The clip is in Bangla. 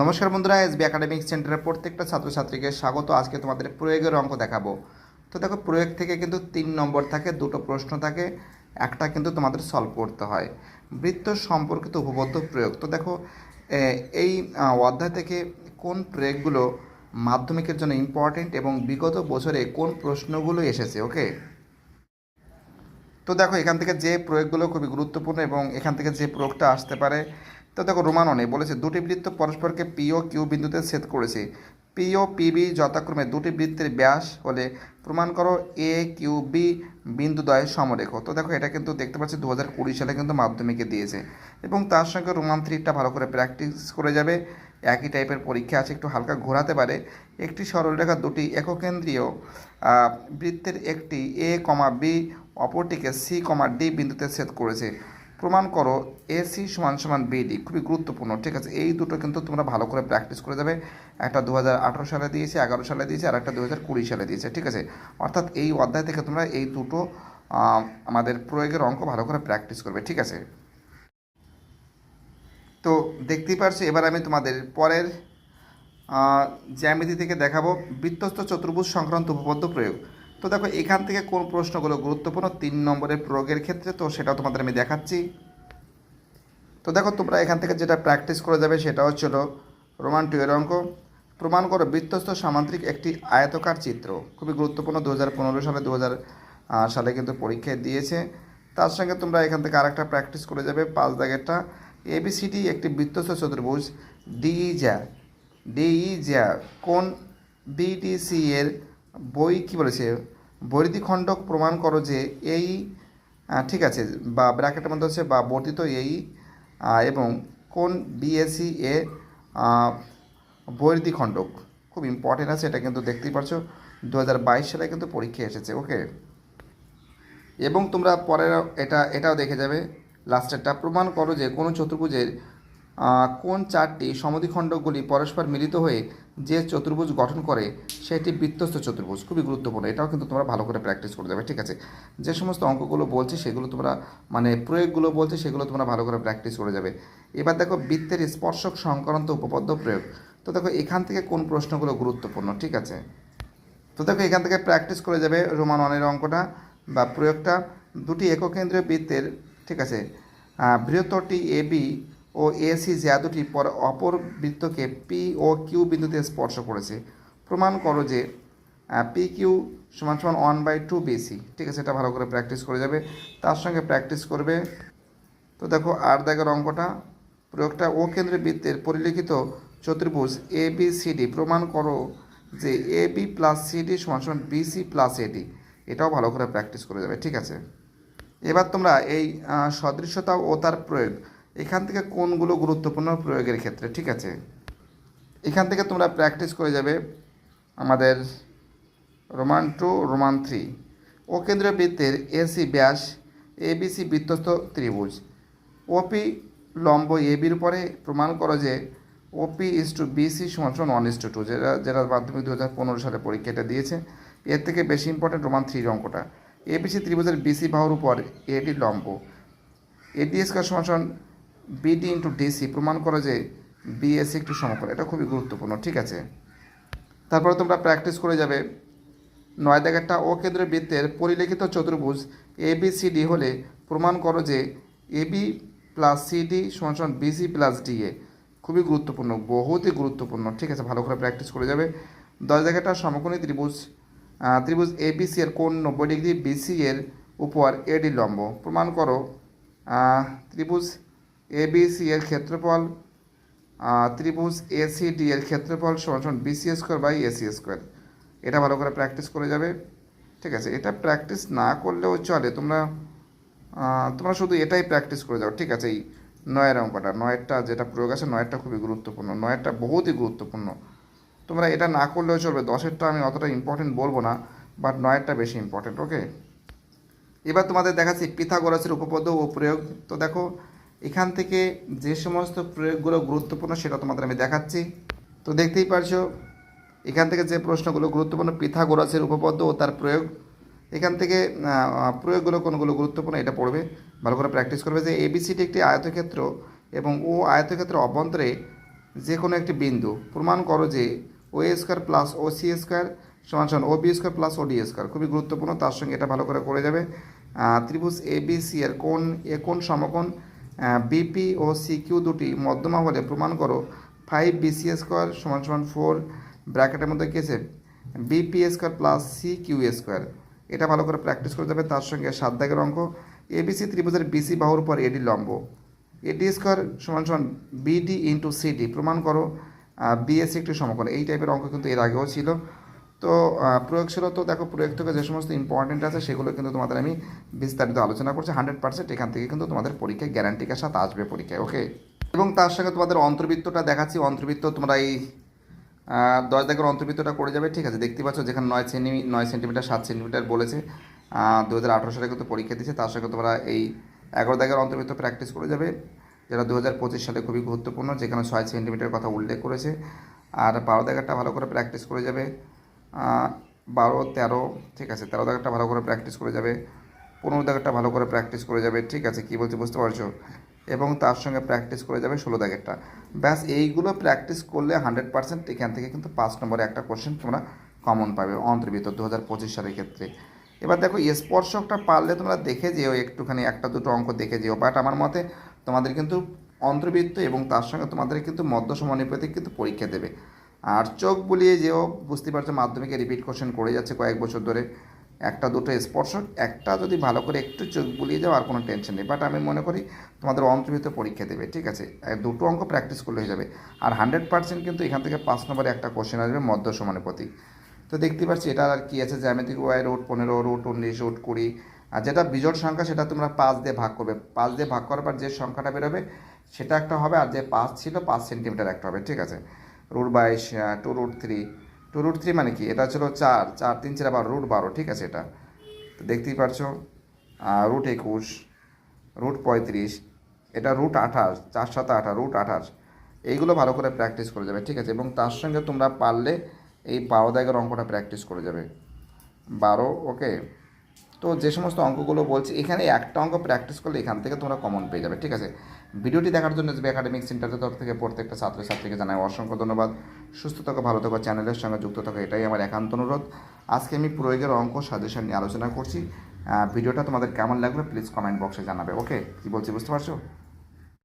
নমস্কার বন্ধুরা এসবি একাডেমিক সেন্টারের প্রত্যেকটা ছাত্রছাত্রীকে স্বাগত। আজকে তোমাদের প্রয়োগের অঙ্ক দেখাবো। তো দেখো, প্রয়োগ থেকে কিন্তু তিন নম্বর থাকে, দুটো প্রশ্ন থাকে, একটা কিন্তু তোমাদের সলভ করতে হয়। বৃত্ত সম্পর্কিত উপবদ্ধ প্রয়োগ। তো দেখো এই অধ্যায় থেকে কোন প্রয়োগগুলো মাধ্যমিকের জন্য ইম্পর্টেন্ট এবং বিগত বছরে কোন প্রশ্নগুলো এসেছে ওকে তো দেখো, এখান থেকে যে প্রয়োগগুলো খুবই গুরুত্বপূর্ণ এবং এখান থেকে যে প্রয়োগটা আসতে পারে তো দেখো রোমাননে বলেছে, দুটি বৃত্ত পরস্পরকে পিও কিউ বিন্দুতে ছেদ করেছে। পি ও পিবি যথাক্রমে দুটি বৃত্তের ব্যাস হলে প্রমাণ করো এ কিউ বি বিন্দুদ্বয় সমরেখ। তো দেখো, এটা কিন্তু দেখতে পাচ্ছি দু হাজার কুড়ি সালে কিন্তু মাধ্যমিকে দিয়েছে। এবং তার সঙ্গে রোমান থ্রিটা ভালো করে প্র্যাকটিস করে যাবে। একই টাইপের পরীক্ষা আছে, একটু হালকা ঘোরাতে পারে। একটি সরলরেখা, দুটি এককেন্দ্রীয় বৃত্তের একটি এ কমা বি অপরটিকে সি কমা ডি বিন্দুতে ছেদ করেছে। প্রমাণ করো এসি সমান সমান বিডি খুবই গুরুত্বপূর্ণ, ঠিক আছে? এই দুটো কিন্তু তোমরা ভালো করে প্র্যাকটিস করে যাবে। একটা দু হাজার আঠেরো সালে দিয়েছে, এগারো সালে দিয়েছে, আর একটা দু হাজার কুড়ি সালে দিয়েছে, ঠিক আছে? অর্থাৎ এই অধ্যায় থেকে তোমরা এই দুটো আমাদের প্রয়োগের অঙ্ক ভালো করে প্র্যাকটিস করবে, ঠিক আছে? তো দেখতেই পারছি, এবার আমি তোমাদের পরের জ্যামিতি থেকে দেখাবো। বৃত্তস্থ চতুর্ভুজ সংক্রান্ত উপপাদ্য প্রয়োগ। তো দেখো, এখান থেকে কোন প্রশ্নগুলো গুরুত্বপূর্ণ? তিন নম্বরের প্রয়োগের ক্ষেত্রে তো সেটাও তোমাদের আমি দেখাচ্ছি। তো দেখো, তোমরা এখান থেকে যেটা প্র্যাকটিস করে যাবে সেটা হচ্ছিল রোমান টুয়ের অঙ্ক প্রমাণ করো বৃত্তস্থ সামান্তরিক একটি আয়তকার চিত্র। খুবই গুরুত্বপূর্ণ দু হাজার পনেরো সালে দু হাজার সালে কিন্তু পরীক্ষায় দিয়েছে। তার সঙ্গে তোমরা এখান থেকে আরেকটা প্র্যাকটিস করে যাবে, পাঁচ দাগেরটা। এবিসিডি একটি বৃত্তস্থ চতুর্ভুজ ডিই যা ডিই যা কোন বিডিসি এর বই কি বলেছে? বৈদিখণ্ডক প্রমাণ করো যে এই ঠিক আছে, বা ব্র্যাকেটের মধ্যে হচ্ছে বা বর্ধিত এই এবং কোন বিএসসি এ বৈদিখণ্ডক খুব ইম্পর্টেন্ট আছে, এটা কিন্তু দেখতেই পারছ। দু হাজার বাইশ সালে কিন্তু পরীক্ষা এসেছে ওকে এবং তোমরা পরের এটা, এটাও দেখে যাবে। লাস্টেরটা প্রমাণ করো যে কোনো চতুর্ভুজের কোন চারটি সমদ্বিখণ্ডকগুলি পরস্পর মিলিত হয়ে যে চতুর্ভুজ গঠন করে, সেটি বৃত্তস্থ চতুর্ভুজ? খুবই গুরুত্বপূর্ণ। এটাও কিন্তু তোমরা ভালো করে প্র্যাকটিস করে যাবে ঠিক আছে? যে সমস্ত অঙ্কগুলো বলছে, সেগুলো তোমরা মানে প্রয়োগগুলো বলছে, সেগুলো তোমরা ভালো করে প্র্যাকটিস করে যাবে। এবার দেখো বৃত্তের স্পর্শক সংক্রান্ত উপপাদ্য প্রয়োগ। তো দেখো এখান থেকে কোন প্রশ্নগুলো গুরুত্বপূর্ণ, ঠিক আছে? তো দেখো এখান থেকে প্র্যাকটিস করে যাবে রোমান ওয়ানের অঙ্কটা বা প্রয়োগটা। দুটি এককেন্দ্রীয় বৃত্তের, ঠিক আছে? বৃহত্তরটি এ বি ও এসি যা দুটি পর অপর বৃত্তকে পি ও কিউ বিন্দুতে স্পর্শ করেছে। প্রমাণ করো যে পি কিউ সমান সমান ওয়ান বাই টু বিসি ঠিক আছে, এটা ভালো করে প্র্যাকটিস করে যাবে। তার সঙ্গে প্র্যাকটিস করবে। তো দেখো, আর দাগের অঙ্কটা। প্রয়োগটা ও কেন্দ্রে বৃত্তের পরিলিখিত চতুর্ভুজ এ বি সি ডি প্রমাণ করো যে এ বি প্লাস সিডি সমান সমান বিসি প্লাস এডি এটাও ভালো করে প্র্যাকটিস করে যাবে। ঠিক আছে। এবার তোমরা এই সদৃশ্যতা ও তার প্রয়োগ এখান থেকে কোনগুলো গুরুত্বপূর্ণ প্রয়োগের ক্ষেত্রে, ঠিক আছে? এখান থেকে তোমরা প্র্যাকটিস করে যাবে আমাদের Roman two Roman three O কেন্দ্রীয় বৃত্তের এসি ব্যাস এবিসি বৃত্তস্থ ত্রিভুজ। ওপি লম্ব এবির উপরে প্রমাণ করো যে ওপি ইস টু বিসি সমান সমান ওয়ান ইস টু টু যেটা যেটা মাধ্যমিক দু হাজার পনেরো সালে পরীক্ষাটা দিয়েছে। এর থেকে বেশি ইম্পর্টেন্ট রোমান থ্রির অঙ্কটা। এবিসি ত্রিভুজের বিসি বাহুর উপর এটি লম্ব। এডি স্কোয়ার সমান সমান বিডি ইন্টু ডিসি প্রমাণ করো যে বিএসসি একটু সমকল এটা খুবই গুরুত্বপূর্ণ, ঠিক আছে? তারপরে তোমরা প্র্যাকটিস করে যাবে। নয় দাগেরটা ও কেন্দ্রের বৃত্তের পরিলেখিত চতুর্ভুজ এ বি সি ডি হলে প্রমাণ করো যে এ বি প্লাস সিডি সমান বিসি প্লাস ডিএ খুবই গুরুত্বপূর্ণ, বহুতই গুরুত্বপূর্ণ, ঠিক আছে? ভালো করে প্র্যাকটিস করে যাবে। দশ জায়গাটা সমকোণী ত্রিভুজ ত্রিভুজ এ বি সি এর কোণ নব্বই ডিগ্রি বিসি এর উপর এডি লম্ব, প্রমাণ করো ত্রিভুজ এ বি সি এর ক্ষেত্রফল ত্রিভুজ এসিডি এর ক্ষেত্রফল সমান BC square by AC square এটা ভালো করে প্র্যাকটিস করে যাবে। ঠিক আছে? এটা প্র্যাকটিস না করলেও চলে। তোমরা তোমরা শুধু এটাই প্র্যাকটিস করে যাও। ঠিক আছে? এই নয়ের অঙ্কটা। নয়েরটা যেটা প্রয়োগ আছে, নয়েরটা খুবই গুরুত্বপূর্ণ। নয়েরটা বহুতই গুরুত্বপূর্ণ। তোমরা এটা না করলেও চলবে। দশেরটা আমি অতটা ইম্পর্টেন্ট বলব না বাট নয়েরটা বেশি ইম্পর্টেন্ট ওকে এবার তোমাদের দেখাচ্ছি পিথাগোরাসের উপপাদ্য ও প্রয়োগ। তো দেখো এখান থেকে যে সমস্ত প্রয়োগগুলো গুরুত্বপূর্ণ সেটা তোমাদের আমি দেখাচ্ছি। তো দেখতেই পারছ, এখান থেকে যে প্রশ্নগুলো গুরুত্বপূর্ণ, পিথাগোরাসের উপপাদ্য ও তার প্রয়োগ। এখান থেকে প্রয়োগগুলো কোনগুলো গুরুত্বপূর্ণ এটা পড়বে, ভালো করে প্র্যাকটিস করবে যে এবিসিটি একটি আয়তক্ষেত্র এবং ও আয়তক্ষেত্র অভ্যন্তরে যে কোনো একটি বিন্দু, প্রমাণ করো যে O A square plus O C square সমান সমান O B square plus O D square খুবই গুরুত্বপূর্ণ, তার সঙ্গে এটা ভালো করে করে যাবে। ত্রিভুজ এ বি সি এর কোন, এ কোন সমকোণ বিপি ও সি কিউ দুটি মধ্যমা হলে প্রমাণ করো। ফাইভ বিসি স্কোয়ার সমান সমান ফোর ব্র্যাকেটের মধ্যে কি BP square plus C Q square এটা ভালো করে প্র্যাকটিস করে যাবে, তার সঙ্গে সাত দাগের অঙ্ক। এবিসি ত্রিভুজের বিসি বাহুর উপর এডি লম্ব। এডি স্কোয়ার সমান সমান বিডি ইন্টু সিডি প্রমাণ করো। বিএসসি একটি সমকোণ। এই টাইপের অঙ্ক কিন্তু এর আগেও ছিল। তো আহ, প্রয়োগ ছিল তো দেখো প্রয়োগ থেকে যে সমস্ত ইম্পর্টেন্ট আছে সেগুলো কিন্তু তোমাদের আমি বিস্তারিত আলোচনা করছি। হান্ড্রেড পার্সেন্ট এখান থেকে কিন্তু তোমাদের পরীক্ষায় গ্যারান্টিকার সাথে আসবে পরীক্ষায় ওকে এবং তার সঙ্গে তোমাদের অন্তর্বৃত্তটা দেখাচ্ছি। অন্তর্বৃত্ত তোমরা এই দশ দাগের অন্তর্বৃত্তটা করে যাবে ঠিক আছে? দেখতে পাচ্ছ যেখানে নয় সেন্টি নয় সেন্টিমিটার সাত সেন্টিমিটার বলেছে। দু হাজার আঠারো সালে কিন্তু পরীক্ষা দিচ্ছে তার সঙ্গে তোমরা এই এগারো দাগের অন্তর্বৃত্ত প্র্যাকটিস করে যাবে যেটা দু হাজার পঁচিশ সালে খুবই গুরুত্বপূর্ণ যেখানে ছয় সেন্টিমিটার কথা উল্লেখ করেছে। আর বারো দাগেরটা ভালো করে প্র্যাকটিস করে যাবে। বারো, তেরো, ঠিক আছে, তেরো দাগটা ভালো করে প্র্যাকটিস করে যাবে, পনেরো দাগেরটা ভালো করে প্র্যাকটিস করে যাবে, ঠিক আছে, কী বলছি বুঝতে পারছ? এবং তার সঙ্গে প্র্যাকটিস করে যাবে ষোলো দাগেরটা। ব্যাস, এইগুলো প্র্যাকটিস করলে হান্ড্রেড পার্সেন্ট এখান থেকে কিন্তু পাঁচ নম্বরে একটা কোশ্চেন তোমরা কমন পাবে অন্তর্ভুক্ত দু হাজার পঁচিশ সালের ক্ষেত্রে। এবার দেখো, স্পর্শকটা পারলে তোমরা দেখে যেও, একটুখানি একটা দুটো অঙ্ক দেখে যেও বাট আমার মতে তোমাদের কিন্তু অন্তর্বৃত্ত এবং তার সঙ্গে তোমাদের কিন্তু মধ্য সমানুপাতিক কিন্তু পরীক্ষা দেবে। আর চোখ বুলিয়ে যেও, বুঝতে পারছ মাধ্যমিকে রিপিট কোশ্চেন করে যাচ্ছে কয়েক বছর ধরে। একটা, দুটো স্পর্শক একটা যদি ভালো করে একটু চোখ বুলিয়ে যাও, আর কোনো টেনশন নেই। বাট আমি মনে করি তোমাদের অন্তর্ভুক্ত পরীক্ষা দেবে, ঠিক আছে? দুটো অঙ্ক প্র্যাকটিস করলে হয়ে যাবে। আর হান্ড্রেড পার্সেন্ট কিন্তু এখান থেকে পাঁচ নম্বরে একটা কোশ্চেন আসবে মধ্য সমানুপাতিক তো দেখতে পাচ্ছি এটা আর কি আছে জ্যামিতিক ওয়াই রুট পনেরো রুট উনিশ রুট কুড়ি। আর যেটা বিজোড় সংখ্যা, সেটা তোমরা পাঁচ দিয়ে ভাগ করবে। পাঁচ দিয়ে ভাগ করার পর যে সংখ্যাটা বেরোবে, সেটা একটা হবে, আর যে পাঁচ ছিল, পাঁচ সেন্টিমিটার একটা হবে, ঠিক আছে? রুট বাইশ two root three two root three মানে কি? এটা ছিল চার। চার, তিন চার বারো রুট বারো। ঠিক আছে এটা। তো দেখতেই পারছ? রুট একুশ রুট পঁয়ত্রিশ, এটা রুট আঠাশ, চার সাত আঠাশ রুট আঠাশ। এইগুলো ভালো করে প্র্যাকটিস করে যাবে, ঠিক আছে? এবং তার সঙ্গে তোমরা পারলে এই বারো দাগের অঙ্কটা প্র্যাকটিস করে যাবে। বারো ওকে তো যে সমস্ত অঙ্কগুলো বলছি, এখানে একটা অঙ্ক প্র্যাকটিস করলে এখান থেকে তোমরা কমন পেয়ে যাবে, ঠিক আছে? ভিডিওটি দেখার জন্য এসবি একাডেমিক সেন্টারের তরফ থেকে প্রত্যেকটা ছাত্রছাত্রীকে জানাই অসংখ্য ধন্যবাদ। সুস্থ থাকো, ভালো থাকো, চ্যানেলের সঙ্গে যুক্ত থাকো, এটাই আমার একান্ত অনুরোধ। আজকে আমি প্রয়োগের অঙ্ক, সাজেশন নিয়ে আলোচনা করছি। ভিডিওটা তোমাদের কেমন লাগবে প্লিজ কমেন্ট বক্সে জানাবে ওকে কী বলছি, বুঝতে পারছ?